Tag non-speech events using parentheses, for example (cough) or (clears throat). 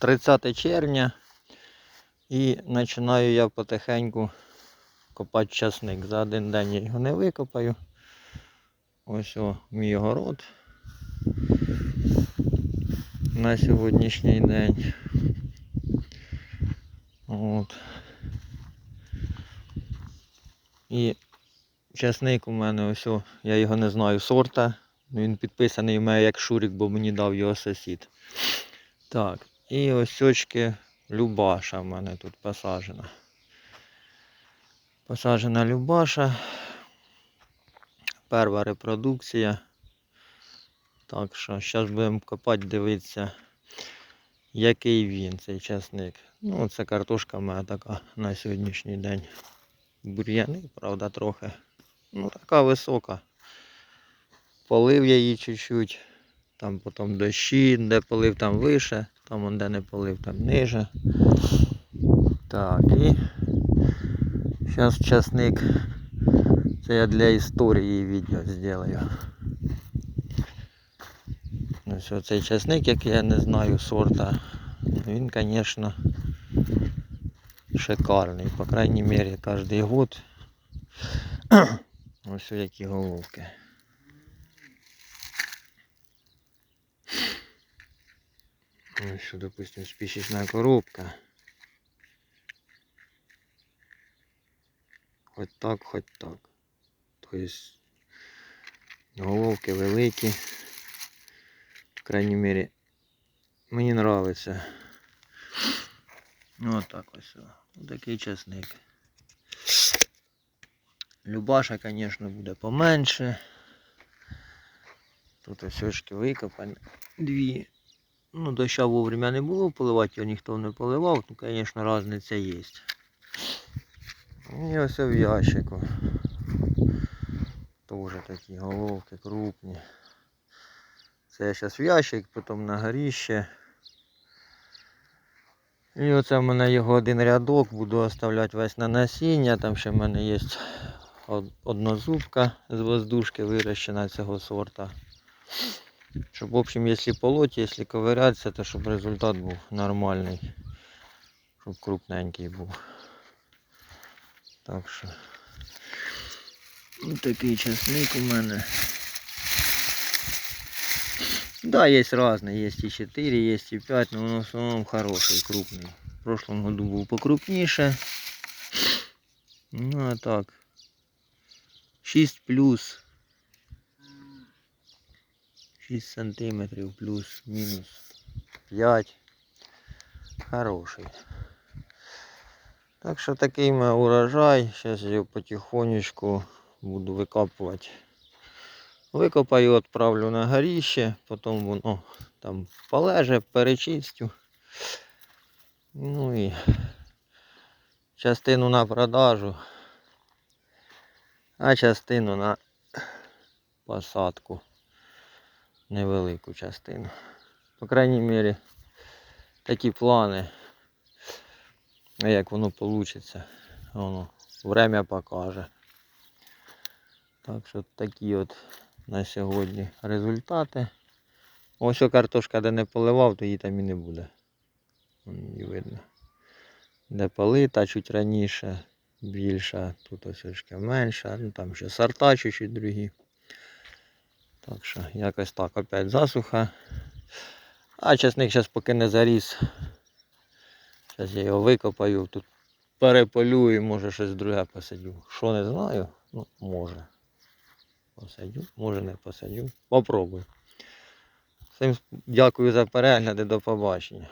30 червня і починаю я потихеньку копати часник. За один день я його не викопаю. Ось о, мій город на сьогоднішній день. От. І часник у мене ось, о, я його не знаю сорта. Він підписаний у мене як Шурик, бо мені дав його сусід. Так, і ось очки Любаша в мене тут посаджена. Посаджена Любаша. Перша репродукція. Так що зараз будемо копати, дивитися, який він, цей часник. Ну, це картошка мене така на сьогоднішній день. Бур'яни, правда, трохи. Ну, така висока. Полив я її чуть-чуть. Там потім дощі, де полив, там вище, там де не полив, там ниже. Так, і зараз часник. Це я для історії відео зроблю. Ось оцей часник, який я не знаю сорта, він, звісно, шикарний. По крайній мірі, кожен год. (clears throat) Ось які головки. Ось, що, допустим, спичечная коробка. Хоть так, хоть так. Тобто головки великі. По крайній мірі, мені подобається. Ну так ось. о. Такий часник. Любаша, звісно, буде поменше. Тут ось викопані. Дві. Ну, доща вовремя не було, поливати його ніхто не поливав, ну, звісно, різниця є. І ось в ящику. Тоже такі головки крупні. Це я зараз в ящик, потім на горіще. І оце в мене його один рядок, буду оставляти весь на насіння. Там ще в мене є од- однозубка з воздушки вирощена цього сорта. Щоб, в общем, якщо полоть, якщо ковирятися, то щоб результат був нормальний. Щоб крупненький був. Так що. Ось такий часник у мене. Да, есть разные, есть и 4, есть и 5, но он в основном хороший, крупный. В прошлом году был покрупніше. Ну а так. 6 плюс. 6 сантиметрів плюс, мінус 5. Хороший. Так що такий мій урожай. Зараз його потихонечку буду викопувати. Викопаю, відправлю на горіще, потім воно там полеже, перечистю. Ну і частину на продажу, а частину на посадку. Невелику частину. По крайній мірі такі плани. Як воно вийде, воно время покаже. Так що такі от на сьогодні результати. Ось картошка, де не поливав, то її там і не буде. Її видно. Де полита чуть раніше, більша, тут ось менша, ну там ще сорта чуть-чуть другі. Так що якось так опять засуха. А часник зараз поки не заріс. Зараз я його викопаю, тут переполю і може щось друге посадю. Що не знаю, ну може. Посадю, може не посадю. Попробую. Всім дякую за перегляд і до побачення.